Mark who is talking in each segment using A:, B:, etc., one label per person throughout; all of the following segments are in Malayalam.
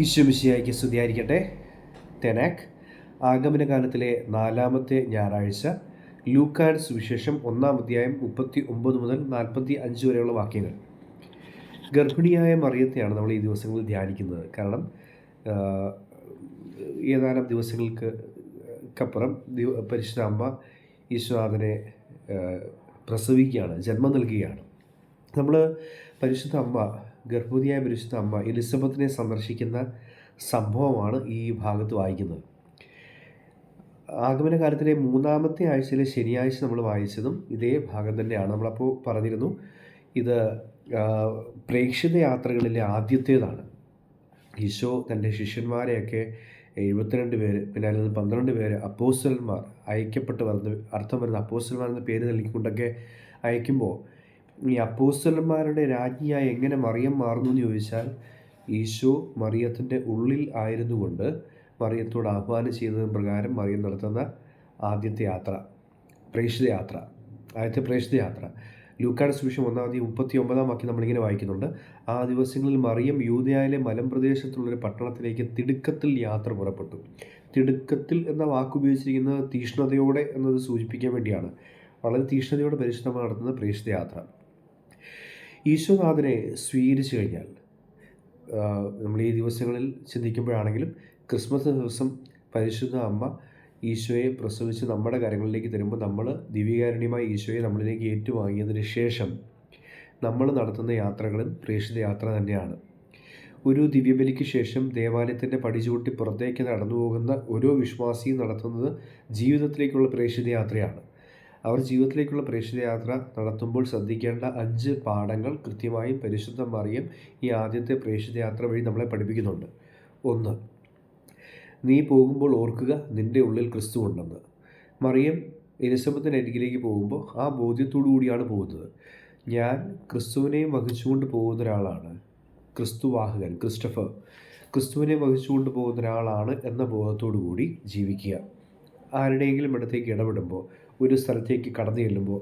A: ഈശ്വമിശിയായിക്ക് സ്തുതിയായിരിക്കട്ടെ. തെനാക് ആഗമന കാലത്തിലെ നാലാമത്തെ ഞായറാഴ്ച ലൂക്കാൻ സുവിശേഷം ഒന്നാം അധ്യായം മുപ്പത്തി ഒമ്പത് മുതൽ നാൽപ്പത്തി അഞ്ച് വരെയുള്ള വാക്യങ്ങൾ. ഗർഭിണിയായ മറിയത്തെയാണ് നമ്മൾ ഈ ദിവസങ്ങളിൽ ധ്യാനിക്കുന്നത്. കാരണം ഏതാനും ദിവസങ്ങൾക്ക് ക്കപ്പുറം പരിശുദ്ധ അമ്മ ഈശ്വനാഥനെ പ്രസവിക്കുകയാണ് ജന്മം നൽകുകയാണ്. നമ്മൾ പരിശുദ്ധ അമ്മ ഗർഭവതിയായ പരിശുദ്ധ അമ്മ എലിസബത്തിനെ സന്ദർശിക്കുന്ന സംഭവമാണ് ഈ ഭാഗത്ത് വായിക്കുന്നത്. ആഗമന കാലത്തിലെ മൂന്നാമത്തെ ആഴ്ചയിലെ ശനിയാഴ്ച നമ്മൾ വായിച്ചതും ഇതേ ഭാഗം തന്നെയാണ്. നമ്മളപ്പോൾ പറഞ്ഞിരുന്നു ഇത് പ്രേക്ഷിത യാത്രകളിലെ ആദ്യത്തേതാണ്. ഈശോ തന്റെ ശിഷ്യന്മാരെയൊക്കെ എഴുപത്തിരണ്ട് പേര് പിന്നെ അതിൽ നിന്ന് പന്ത്രണ്ട് പേര് അപ്പോസ്റ്റലന്മാർ അയക്കപ്പെട്ട് വരുന്ന അർത്ഥം വരുന്ന അപ്പോസ്റ്റലന്മാർ എന്ന പേര് നൽകിക്കൊണ്ടൊക്കെ അയക്കുമ്പോൾ ഈ അപ്പോസ്റ്റലന്മാരുടെ രാജ്ഞിയായി എങ്ങനെ മറിയം മാറുന്നു എന്ന് ചോദിച്ചാൽ ഈശോ മറിയത്തിന്റെ ഉള്ളിൽ ആയിരുന്നു കൊണ്ട് മറിയത്തോട് ആഹ്വാനം ചെയ്തതിന് പ്രകാരം മറിയം നടത്തുന്ന ആദ്യത്തെ യാത്ര പ്രേക്ഷിത യാത്ര ആദ്യത്തെ പ്രേക്ഷിത യാത്ര. ലൂക്കാട് സുവിശേഷം തീയതി മുപ്പത്തി ഒമ്പതാം വാക്യം നമ്മളിങ്ങനെ വായിക്കുന്നുണ്ട്. ആ ദിവസങ്ങളിൽ മറിയം യൂതയായിലെ മലമ്പ്രദേശത്തുള്ളൊരു പട്ടണത്തിലേക്ക് തിടുക്കത്തിൽ യാത്ര പുറപ്പെട്ടു. തിടുക്കത്തിൽ എന്ന വാക്ക് ഉപയോഗിച്ചിരിക്കുന്നത് തീഷ്ണതയോടെ എന്നത് സൂചിപ്പിക്കാൻ വേണ്ടിയാണ്. വളരെ തീഷ്ണതയോടെ പരിശ്രമം നടത്തുന്ന പ്രേക്ഷിത യാത്ര. ഈശോനാഥനെ സ്വീകരിച്ചു കഴിഞ്ഞാൽ നമ്മൾ ഈ ദിവസങ്ങളിൽ ചിന്തിക്കുമ്പോഴാണെങ്കിലും ക്രിസ്മസ് ദിവസം പരിശുദ്ധ അമ്മ ഈശോയെ പ്രസവിച്ച് നമ്മുടെ കരങ്ങളിലേക്ക് തരുമ്പോൾ നമ്മൾ ദിവ്യകാരുണ്യമായി ഈശോയെ നമ്മളിലേക്ക് ഏറ്റുവാങ്ങിയതിന് ശേഷം നമ്മൾ നടത്തുന്ന യാത്രകളും പ്രേക്ഷിത യാത്ര തന്നെയാണ്. ഒരു ദിവ്യബലിക്ക് ശേഷം ദേവാലയത്തിന്റെ പടി ചൂട്ടി പുറത്തേക്ക് നടന്നു പോകുന്ന ഓരോ വിശ്വാസിയും നടത്തുന്നത് ജീവിതത്തിലേക്കുള്ള പ്രേക്ഷിത യാത്രയാണ്. അവർ ജീവിതത്തിലേക്കുള്ള പ്രേക്ഷിത യാത്ര നടത്തുമ്പോൾ ശ്രദ്ധിക്കേണ്ട അഞ്ച് പാഠങ്ങൾ കൃത്യമായും പരിശുദ്ധ മറിയം ഈ ആദ്യത്തെ യാത്ര വഴി നമ്മളെ പഠിപ്പിക്കുന്നുണ്ട്. ഒന്ന് നീ പോകുമ്പോൾ ഓർക്കുക നിന്റെ ഉള്ളിൽ ക്രിസ്തു ഉണ്ടെന്ന്. മറിയം എലിസബത്തിന്റെ അരികിലേക്ക് പോകുമ്പോൾ ആ ബോധ്യത്തോടു കൂടിയാണ് പോകുന്നത്. ഞാൻ ക്രിസ്തുവിനെയും വഹിച്ചുകൊണ്ട് പോകുന്ന ഒരാളാണ് ക്രിസ്തുവാഹകൻ ക്രിസ്റ്റഫർ. ക്രിസ്തുവിനെ വഹിച്ചുകൊണ്ട് പോകുന്ന ഒരാളാണ് എന്ന ബോധത്തോടു കൂടി ജീവിക്കുക. ആരുടെയെങ്കിലും ഇടത്തേക്ക് ഇടപെടുമ്പോൾ ഒരു സ്ഥലത്തേക്ക് കടന്നു ചെല്ലുമ്പോൾ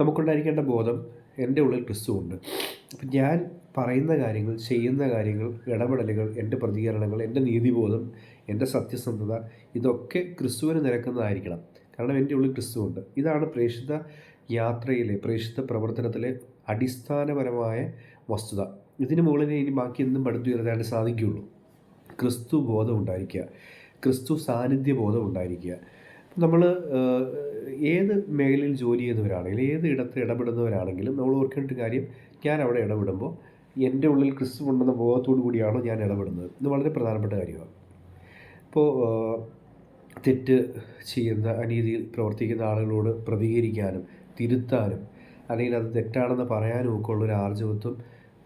A: നമുക്കുണ്ടായിരിക്കേണ്ട ബോധം എന്റെ ഉള്ളിൽ ക്രിസ്തുവുണ്ട്. അപ്പം ഞാൻ പറയുന്ന കാര്യങ്ങൾ ചെയ്യുന്ന കാര്യങ്ങൾ ഇടപെടലുകൾ എന്റെ പ്രതികരണങ്ങൾ എന്റെ നീതിബോധം എന്റെ സത്യസന്ധത ഇതൊക്കെ ക്രിസ്തുവിന് നിരക്കുന്നതായിരിക്കണം. കാരണം എന്റെ ഉള്ളിൽ ക്രിസ്തുവുണ്ട്. ഇതാണ് പ്രേക്ഷിത യാത്രയിലെ പ്രേക്ഷിത പ്രവർത്തനത്തിലെ അടിസ്ഥാനപരമായ വസ്തുത. ഇതിന് മുകളിൽ ഇനി ബാക്കി എന്തും പടുത്തുയർത്താണ്ട് സാധിക്കുകയുള്ളൂ. ക്രിസ്തു ബോധം ഉണ്ടായിരിക്കുക. ക്രിസ്തു സാന്നിധ്യ ബോധം ഉണ്ടായിരിക്കുക. നമ്മൾ ഏത് മേഖലയിൽ ജോലി ചെയ്യുന്നവരാണെങ്കിലും ഏത് ഇടത്ത് ഇടപെടുന്നവരാണെങ്കിലും നമ്മൾ ഓർക്കേണ്ട കാര്യം ഞാൻ അവിടെ ഇടപെടുമ്പോൾ എന്റെ ഉള്ളിൽ ക്രിസ്തു ഉണ്ടെന്ന ബോധത്തോടു കൂടിയാണോ ഞാൻ ഇടപെടുന്നത്. ഇത് വളരെ പ്രധാനപ്പെട്ട കാര്യമാണ്. ഇപ്പോൾ തെറ്റ് ചെയ്യുന്ന അനീതിയിൽ പ്രവർത്തിക്കുന്ന ആളുകളോട് പ്രതികരിക്കാനും തിരുത്താനും അല്ലെങ്കിൽ അത് തെറ്റാണെന്ന് പറയാനും ഒക്കെ ഉള്ളൊരു ആർജവത്വം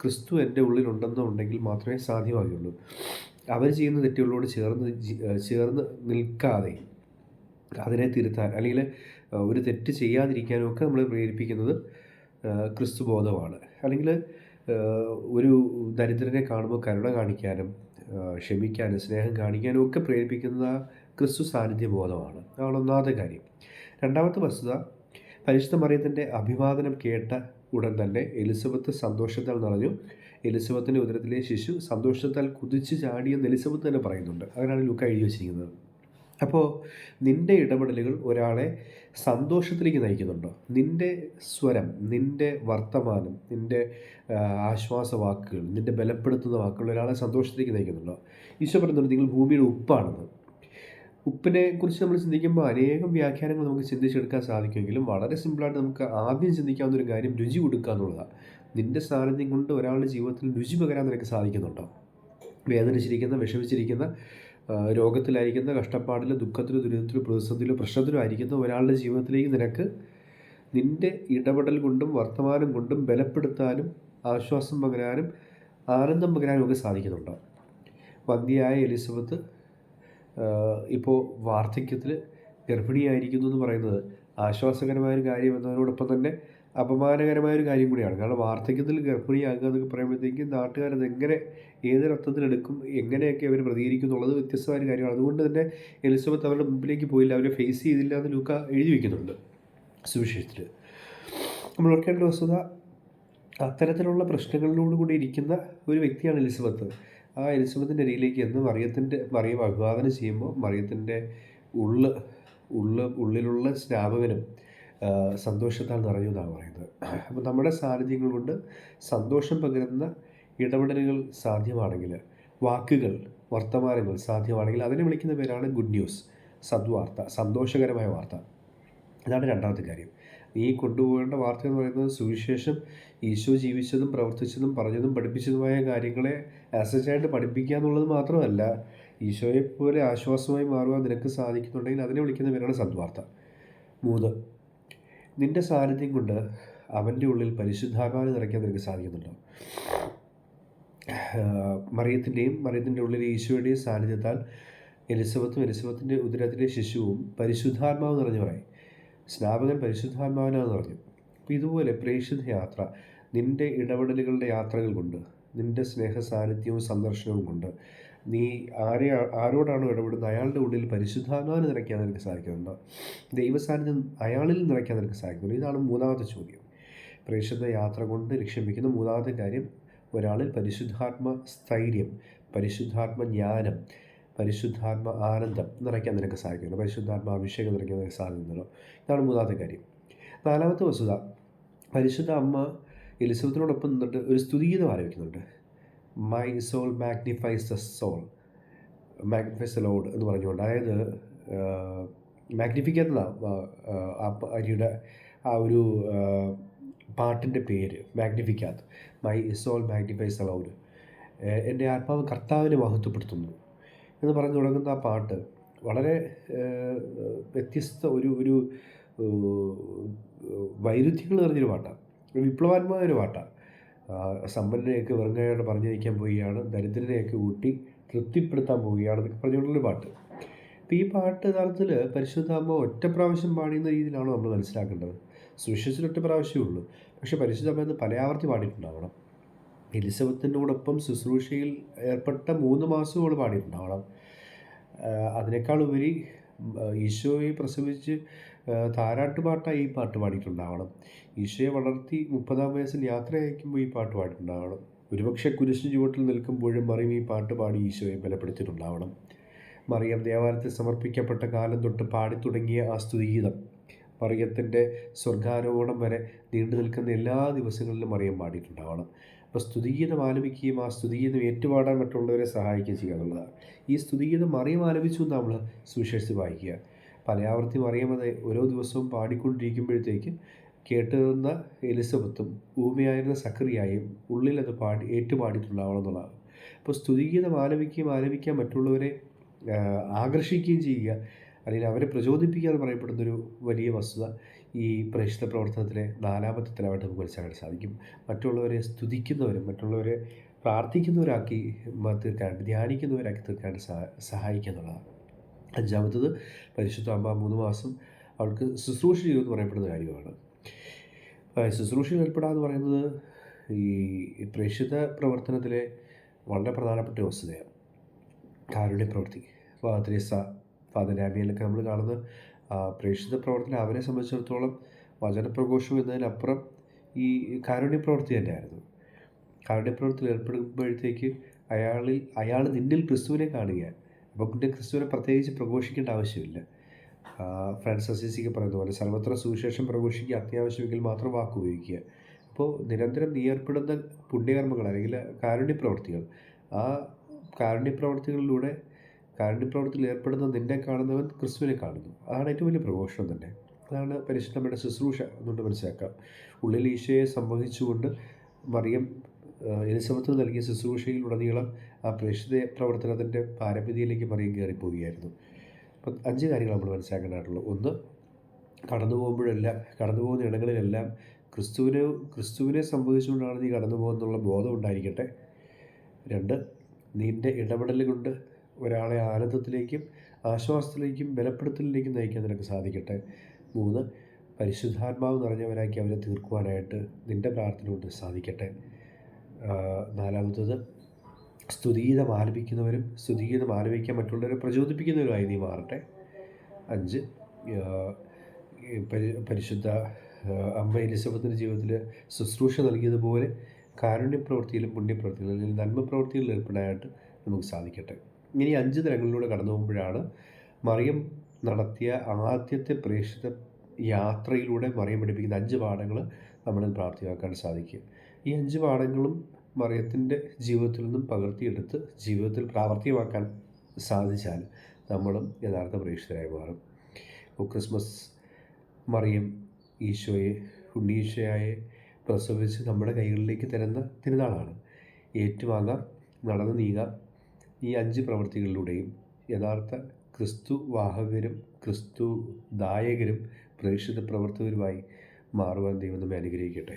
A: ക്രിസ്തു എന്റെ ഉള്ളിലുണ്ടെന്നുണ്ടെങ്കിൽ മാത്രമേ സാധ്യമാകുള്ളൂ അവർ ചെയ്യുന്ന തെറ്റുകളോട് ചേർന്ന് ചേർന്ന് നിൽക്കാതെ അതിനെ തിരുത്താൻ അല്ലെങ്കിൽ ഒരു തെറ്റ് ചെയ്യാതിരിക്കാനും ഒക്കെ നമ്മളെ പ്രേരിപ്പിക്കുന്നത് ക്രിസ്തുബോധമാണ്. ക്രിസ്തു ബോധമാണ് അല്ലെങ്കിൽ ഒരു ദരിദ്രനെ കാണുമ്പോൾ കരുണ കാണിക്കാനും ക്ഷമിക്കാനും സ്നേഹം കാണിക്കാനും ഒക്കെ പ്രേരിപ്പിക്കുന്ന ക്രിസ്തു സാന്നിധ്യ ബോധമാണ് അതാണ് ഒന്നാമത്തെ കാര്യം. രണ്ടാമത്തെ വസ്തുത പരിശുദ്ധ മറിയത്തിന്റെ അഭിവാദനം കേട്ട ഉടൻ തന്നെ എലിസബത്ത് സന്തോഷത്താൽ നിറഞ്ഞു. എലിസബത്തിന്റെ ഉദരത്തിലെ ശിശു സന്തോഷത്താൽ കുതിച്ചു ചാടിയെന്ന് എലിസബത്ത് തന്നെ പറയുന്നുണ്ട്. അങ്ങനെയാണ് ലുക്ക് എഴുതി വച്ചിരിക്കുന്നത്. അപ്പോൾ നിന്റെ ഇടപെടലുകൾ ഒരാളെ സന്തോഷത്തിലേക്ക് നയിക്കുന്നുണ്ടോ? നിന്റെ സ്വരം നിന്റെ വർത്തമാനം നിന്റെ ആശ്വാസ ആശ്വാസവാക്കുകൾ നിന്റെ ബലപ്പെടുത്തുന്ന വാക്കുകൾ ഒരാളെ സന്തോഷത്തിലേക്ക് നയിക്കുന്നുണ്ടോ? ഈശോ പറയുന്നുണ്ട് നിങ്ങൾ ഭൂമിയുടെ ഉപ്പാണെന്ന്. ഉപ്പിനെ കുറിച്ച് നമ്മൾ ചിന്തിക്കുമ്പോൾ അനേകം വ്യാഖ്യാനങ്ങൾ നമുക്ക് ചിന്തിച്ചെടുക്കാൻ സാധിക്കുമെങ്കിലും വളരെ സിമ്പിളായിട്ട് നമുക്ക് ആദ്യം ചിന്തിക്കാവുന്ന ഒരു കാര്യം രുചി കൊടുക്കുക എന്നുള്ളതാണ്. നിന്റെ സാന്നിധ്യം കൊണ്ട് ഒരാളുടെ ജീവിതത്തിൽ രുചി പകരാൻ നിനക്ക് സാധിക്കുന്നുണ്ടോ? വേദനിച്ചിരിക്കുന്ന വിഷമിച്ചിരിക്കുന്ന രോഗത്തിലായിരിക്കുന്ന കഷ്ടപ്പാടിലും ദുഃഖത്തിലും ദുരിതത്തിലും പ്രതിസന്ധിയിലും പ്രശ്നത്തിലും ആയിരിക്കുന്ന ഒരാളുടെ ജീവിതത്തിലേക്ക് നിനക്ക് നിന്റെ ഇടപെടൽ കൊണ്ടും വർത്തമാനം കൊണ്ടും ബലപ്പെടുത്താനും ആശ്വാസം പകരാനും ആനന്ദം പകരാനും ഒക്കെ സാധിക്കുന്നുണ്ട്. വന്ധ്യയായ എലിസബത്ത് ഇപ്പോൾ വാർദ്ധക്യത്തിൽ ഗർഭിണിയായിരിക്കുന്നു എന്ന് പറയുന്നത് ആശ്വാസകരമായ ഒരു കാര്യം എന്നതിനോടൊപ്പം തന്നെ അപമാനകരമായ ഒരു കാര്യം കൂടിയാണ്. കാരണം വാർദ്ധക്യത്തിൽ ഗർഭിണിയാകുക എന്നൊക്കെ പറയുമ്പോഴത്തേക്കും നാട്ടുകാരത് എങ്ങനെ ഏതൊരർത്ഥത്തിലെടുക്കും എങ്ങനെയൊക്കെ അവർ പ്രതികരിക്കും എന്നുള്ളത് വ്യത്യസ്തമായ ഒരു കാര്യമാണ്. അതുകൊണ്ട് തന്നെ എലിസബത്ത് അവരുടെ മുമ്പിലേക്ക് പോയില്ല അവരെ ഫേസ് ചെയ്തില്ല എന്ന് ലൂക്ക എഴുതി വയ്ക്കുന്നുണ്ട് സുവിശേഷത്തിൽ. നമ്മൾ ഓർക്കേണ്ട വസ്തുത അത്തരത്തിലുള്ള പ്രശ്നങ്ങളിലൂടെ കൂടി ഇരിക്കുന്ന ഒരു വ്യക്തിയാണ് എലിസബത്ത്. ആ എലിസബത്തിന്റെ അരിയിലേക്ക് എന്ന് മറിയത്തിന്റെ മറിയം അഭിവാദനം ചെയ്യുമ്പോൾ മറിയത്തിന്റെ ഉള്ള് ഉള്ള് ഉള്ളിലുള്ള സ്നാപകനും സന്തോഷത്താൽ നിറഞ്ഞു എന്നാണ് പറയുന്നത്. അപ്പോൾ നമ്മുടെ സാന്നിധ്യങ്ങൾ കൊണ്ട് സന്തോഷം പകരുന്ന ഇടപെടലുകൾ സാധ്യമാണെങ്കിൽ വാക്കുകൾ വർത്തമാനങ്ങൾ സാധ്യമാണെങ്കിൽ അതിനെ വിളിക്കുന്ന പേരാണ് ഗുഡ് ന്യൂസ് സദ്വാർത്ത സന്തോഷകരമായ വാർത്ത. ഇതാണ് രണ്ടാമത്തെ കാര്യം. നീ കൊണ്ടുപോകേണ്ട വാർത്ത എന്ന് പറയുന്നത് സുവിശേഷം ഈശോ ജീവിച്ചതും പ്രവർത്തിച്ചതും പറഞ്ഞതും പഠിപ്പിച്ചതുമായ കാര്യങ്ങളെ ആസച്ചായിട്ട് പഠിപ്പിക്കുക എന്നുള്ളത് മാത്രമല്ല ഈശോയെ പോലെ ആശ്വാസമായി മാറുവാൻ നിനക്ക് സാധിക്കുന്നുണ്ടെങ്കിൽ അതിനെ വിളിക്കുന്ന പേരാണ് സദ്വാർത്ത. മൂന്ന് നിന്റെ സാന്നിധ്യം കൊണ്ട് അവന്റെ ഉള്ളിൽ പരിശുദ്ധാത്മാവിനെ നിറയ്ക്കാൻ നിനക്ക് സാധിക്കുന്നുണ്ടോ? മറിയത്തിന്റെയും മറിയത്തിന്റെ ഉള്ളിൽ ഈശോയുടെയും സാന്നിധ്യത്താൽ എലിസബത്തും എലിസബത്തിന്റെ ഉദരത്തിലെ ശിശുവും പരിശുദ്ധാത്മാവ് നിറഞ്ഞു പറയും. സ്നാപകൻ പരിശുദ്ധാത്മാവിനാണ് പറഞ്ഞു. അപ്പോൾ ഇതുപോലെ പ്രേക്ഷിത യാത്ര നിന്റെ ഇടപെടലുകളുടെ യാത്രകൾ കൊണ്ട് നിന്റെ സ്നേഹ സാന്നിധ്യവും സന്ദർശനവും കൊണ്ട് നീ ആരെ ആരോടാണോ ഇടപെടുന്നത്? അയാളുടെ ഉള്ളിൽ പരിശുദ്ധാത്മാവിന് നിറയ്ക്കാൻ നിനക്ക് സാധിക്കുന്നുണ്ടോ? ദൈവസാന്നിധ്യം അയാളിൽ നിറയ്ക്കാൻ നിനക്ക് സാധിക്കുന്നുണ്ട്? ഇതാണ് മൂന്നാമത്തെ ചോദ്യം. പ്രേക്ഷിത യാത്ര കൊണ്ട് ലക്ഷ്യം മൂന്നാമത്തെ കാര്യം ഒരാളിൽ പരിശുദ്ധാത്മ സ്ഥൈര്യം പരിശുദ്ധാത്മ ജ്ഞാനം പരിശുദ്ധാത്മ ആനന്ദം നിറയ്ക്കാൻ നിനക്ക് സാധിക്കുന്നുണ്ട്? പരിശുദ്ധാത്മ അഭിഷേകം നിറയ്ക്കാൻ നിനക്ക് സാധിക്കുന്നുണ്ടോ? ഇതാണ് മൂന്നാമത്തെ കാര്യം. നാലാമത്തെ വസ്തുത പരിശുദ്ധ അമ്മ എലിസബത്തിനോടൊപ്പം നിന്നിട്ട് ഒരു സ്തുതിഗീതം ആരംഭിക്കുന്നുണ്ട് my soul magnifies the soul magnifies lord എന്ന് പറഞ്ഞുകൊണ്ട്. അതായത് മാഗ്നിഫിക്കുന്ന അരിയുടെ ആ ഒരു പാട്ടിന്റെ പേര് മാഗ്നിഫിക്കാത്ത my soul magnifies aloud lord എന്റെ ആത്മാവ് കർത്താവിനെ മഹത്വപ്പെടുത്തുന്നു എന്ന് പറഞ്ഞു തുടങ്ങുന്ന ആ പാട്ട് വളരെ വ്യത്യസ്ത ഒരു ഒരു വൈരുദ്ധ്യങ്ങൾ നിറഞ്ഞൊരു പാട്ടാണ്. വിപ്ലവാത്മകമായ ഒരു പാട്ടാണ്. സമ്പന്നനെയൊക്കെ വെറുങ്ങയോട് പറഞ്ഞയക്കാൻ പോവുകയാണ് ദരിദ്രനെയൊക്കെ ഊട്ടി തൃപ്തിപ്പെടുത്താൻ പോവുകയാണ് എന്നൊക്കെ പറഞ്ഞുകൊണ്ടുള്ള പാട്ട്. അപ്പോൾ ഈ പാട്ട് യഥാർത്ഥത്തിൽ പരിശുദ്ധാമ്മ ഒറ്റ പ്രാവശ്യം പാടിയുന്ന രീതിയിലാണ് നമ്മൾ മനസ്സിലാക്കേണ്ടത്? സുവിശേഷത്തിൽ ഒറ്റ പ്രാവശ്യമേ ഉള്ളൂ. പക്ഷേ പരിശുദ്ധാമ്മ എന്ന് പലയാവർത്തി പാടിയിട്ടുണ്ടാവണം. എലിസബത്തിനോടൊപ്പം ശുശ്രൂഷയിൽ ഏർപ്പെട്ട മൂന്ന് മാസമോട് പാടിയിട്ടുണ്ടാവണം. അതിനേക്കാൾ ഉപരി ഈശോയെ പ്രസവിച്ച് താരാട്ടുപാട്ടായി ഈ പാട്ട് പാടിയിട്ടുണ്ടാവണം. ഈശോയെ വളർത്തി മുപ്പതാം വയസ്സിൽ യാത്ര അയക്കുമ്പോൾ ഈ പാട്ട് പാടിയിട്ടുണ്ടാവണം. ഒരുപക്ഷെ കുരിശു ചുവട്ടിൽ നിൽക്കുമ്പോഴും മറിയം ഈ പാട്ട് പാടി ഈശോയെ ബലപ്പെടുത്തിയിട്ടുണ്ടാവണം. മറിയം ദേവാലയത്തിൽ സമർപ്പിക്കപ്പെട്ട കാലം തൊട്ട് പാടി തുടങ്ങിയ ആ സ്തുതിഗീതം മറിയത്തിന്റെ സ്വർഗാരോഹണം വരെ നീണ്ടു നിൽക്കുന്ന എല്ലാ ദിവസങ്ങളിലും മറിയം പാടിയിട്ടുണ്ടാവണം. അപ്പോൾ സ്തുതിഗീതം ആലപിക്കുകയും ആ സ്തുതിഗീതം ഏറ്റുപാടാൻ മറ്റുള്ളവരെ സഹായിക്കുകയും ചെയ്യുക എന്നുള്ളതാണ്. ഈ സ്തുതിഗീതം മറിയം ആലപിച്ചു എന്ന് നമ്മൾ സുവിശേഷിച്ച് വായിക്കുക. പലയാവർത്തി മറിയമത് ഓരോ ദിവസവും പാടിക്കൊണ്ടിരിക്കുമ്പോഴത്തേക്ക് കേട്ടുനിന്ന എലിസബത്തും ഊമയായിരുന്ന സക്രിയായും ഉള്ളിൽ അത് പാടി ഏറ്റുപാടിയിട്ടുണ്ടാവണം എന്നുള്ളതാണ്. അപ്പോൾ സ്തുതിഗീതം ആലപിക്കുകയും ആലപിക്കാൻ മറ്റുള്ളവരെ ആകർഷിക്കുകയും ചെയ്യുക. അല്ലെങ്കിൽ അവരെ പ്രചോദിപ്പിക്കുക എന്ന് പറയപ്പെടുന്നൊരു വലിയ വസ്തുത ഈ പ്രേക്ഷിത പ്രവർത്തനത്തിലെ നാലാമത്തെ നമുക്ക് മനസ്സിലാക്കാൻ സാധിക്കും. മറ്റുള്ളവരെ സ്തുതിക്കുന്നവരും മറ്റുള്ളവരെ പ്രാർത്ഥിക്കുന്നവരാക്കി തീർക്കാനായിട്ട് ധ്യാനിക്കുന്നവരാക്കി തീർക്കാനായിട്ട് സഹായിക്കുക എന്നുള്ളതാണ്. അഞ്ചാമത്തത് പരിശുദ്ധ അമ്മ മൂന്ന് മാസം അവൾക്ക് ശുശ്രൂഷ ചെയ്യുമെന്ന് പറയപ്പെടുന്ന കാര്യമാണ്. ശുശ്രൂഷയിൽ ഏർപ്പെടുക എന്ന് പറയുന്നത് ഈ പ്രേക്ഷിത പ്രവർത്തനത്തിലെ വളരെ പ്രധാനപ്പെട്ട വസ്തുതയാണ്. കാരുണ്യ പ്രവൃത്തി ഫാദർ ഫാദർ രാമിയിലൊക്കെ നമ്മൾ കാണുന്ന പ്രേക്ഷിത പ്രവർത്തനം അവരെ സംബന്ധിച്ചിടത്തോളം വചനപ്രഘോഷം എന്നതിനപ്പുറം ഈ കാരുണ്യ പ്രവൃത്തി തന്നെയായിരുന്നു. കാരുണ്യ പ്രവൃത്തിയിൽ ഏർപ്പെടുമ്പോഴത്തേക്ക് അയാളിൽ അയാൾ നിന്നിൽ ക്രിസ്തുവിനെ കാണുക അപ്പോൾ പിന്നെ ക്രിസ്തുവിനെ പ്രത്യേകിച്ച് പ്രഘോഷിക്കേണ്ട ആവശ്യമില്ല. ഫ്രാൻസ് അസീസിക്ക് പറയുന്ന പോലെ സർവത്ര സുവിശേഷം പ്രഘോഷിക്കുക അത്യാവശ്യമെങ്കിൽ മാത്രം വാക്ക് ഉപയോഗിക്കുക. അപ്പോൾ നിരന്തരം നീ ഏർപ്പെടുന്ന പുണ്യകർമ്മങ്ങൾ അല്ലെങ്കിൽ കാരുണ്യപ്രവർത്തികൾ ആ കാരുണ്യ പ്രവർത്തികളിലൂടെ കാരുണ്യ പ്രവർത്തിയിൽ ഏർപ്പെടുന്ന നിന്നെ കാണുന്നവൻ ക്രിസ്തുവിനെ കാണുന്നു. അതാണ് ഏറ്റവും വലിയ പ്രഘോഷണം തന്നെ. അതാണ് പരിശുദ്ധമ്മയുടെ ശുശ്രൂഷ എന്നുകൊണ്ട് മനസ്സിലാക്കാം. ഉള്ളിൽ ഈശോയെ സംവഹിച്ചുകൊണ്ട് മറിയം എലിസബത്തിന് നൽകിയ ശുശ്രൂഷയിൽ ഉടനീളം ആ പ്രേക്ഷിത പ്രവർത്തനത്തിന്റെ പാരമ്പര്യയിലേക്ക് മറിയം കയറിപ്പോവുകയായിരുന്നു. അപ്പം അഞ്ച് കാര്യങ്ങൾ നമ്മൾ മനസ്സിലാക്കാനായിട്ടുള്ളൂ ഒന്ന് കടന്നു പോകുമ്പോഴെല്ലാം കടന്നു പോകുന്ന ഇടങ്ങളിലെല്ലാം ക്രിസ്തുവിനെ ക്രിസ്തുവിനെ സംബന്ധിച്ചുകൊണ്ടാണ് നീ കടന്നു പോകുന്നുള്ള ബോധം ഉണ്ടായിരിക്കട്ടെ. രണ്ട് നിന്റെ ഇടപെടൽ കൊണ്ട് ഒരാളെ ആനന്ദത്തിലേക്കും ആശ്വാസത്തിലേക്കും ബലപ്പെടുത്തലിലേക്കും നയിക്കാൻ നിനക്ക് സാധിക്കട്ടെ. മൂന്ന് പരിശുദ്ധാത്മാവ് നിറഞ്ഞവരാക്കി അവരെ തീർക്കുവാനായിട്ട് നിന്റെ പ്രാർത്ഥന കൊണ്ട് സാധിക്കട്ടെ. നാലാമത്തത് സ്തുതിഗീതം ആലപിക്കുന്നവരും സ്തുതിഗീതം ആലപിക്കാൻ മറ്റുള്ളവരെ പ്രചോദിപ്പിക്കുന്നവരുമായി നീ മാറട്ടെ. അഞ്ച് പരിശുദ്ധ അമ്മ എലിസബത്തിന്റെ ജീവിതത്തിൽ ശുശ്രൂഷ നൽകിയതുപോലെ കാരുണ്യപ്രവൃത്തിയിലും പുണ്യപ്രവൃത്തിയിലും അല്ലെങ്കിൽ നന്മ ഏർപ്പെടാനായിട്ട് നമുക്ക് സാധിക്കട്ടെ. ഇനി അഞ്ച് തലങ്ങളിലൂടെ കടന്നു പോകുമ്പോഴാണ് മറിയം നടത്തിയ ആദ്യത്തെ പ്രേക്ഷിത യാത്രയിലൂടെ മറിയം പഠിപ്പിക്കുന്ന അഞ്ച് പാഠങ്ങൾ നമ്മളിൽ പ്രാപ്തിയാക്കാൻ സാധിക്കും. ഈ അഞ്ച് പാഠങ്ങളും മറിയത്തിന്റെ ജീവിതത്തിൽ നിന്നും പകർത്തിയെടുത്ത് ജീവിതത്തിൽ പ്രാവർത്തികമാക്കാൻ സാധിച്ചാൽ നമ്മളും യഥാർത്ഥ പ്രേക്ഷിതരായി മാറും. ക്രിസ്മസ് മറിയം ഈശോയെ ഉണ്ണീശോയെ പ്രസവിച്ച് നമ്മുടെ കൈകളിലേക്ക് തരുന്ന തിരുനാളാണ്. ഏറ്റുവാങ്ങാം നടന്നു നീങ്ങാം. ഈ അഞ്ച് പ്രവൃത്തികളിലൂടെയും യഥാർത്ഥ ക്രിസ്തു വാഹകരും ക്രിസ്തു ദായകരും പ്രേക്ഷിത പ്രവർത്തകരുമായി മാറുവാൻ ദൈവം നമ്മെ അനുഗ്രഹിക്കട്ടെ.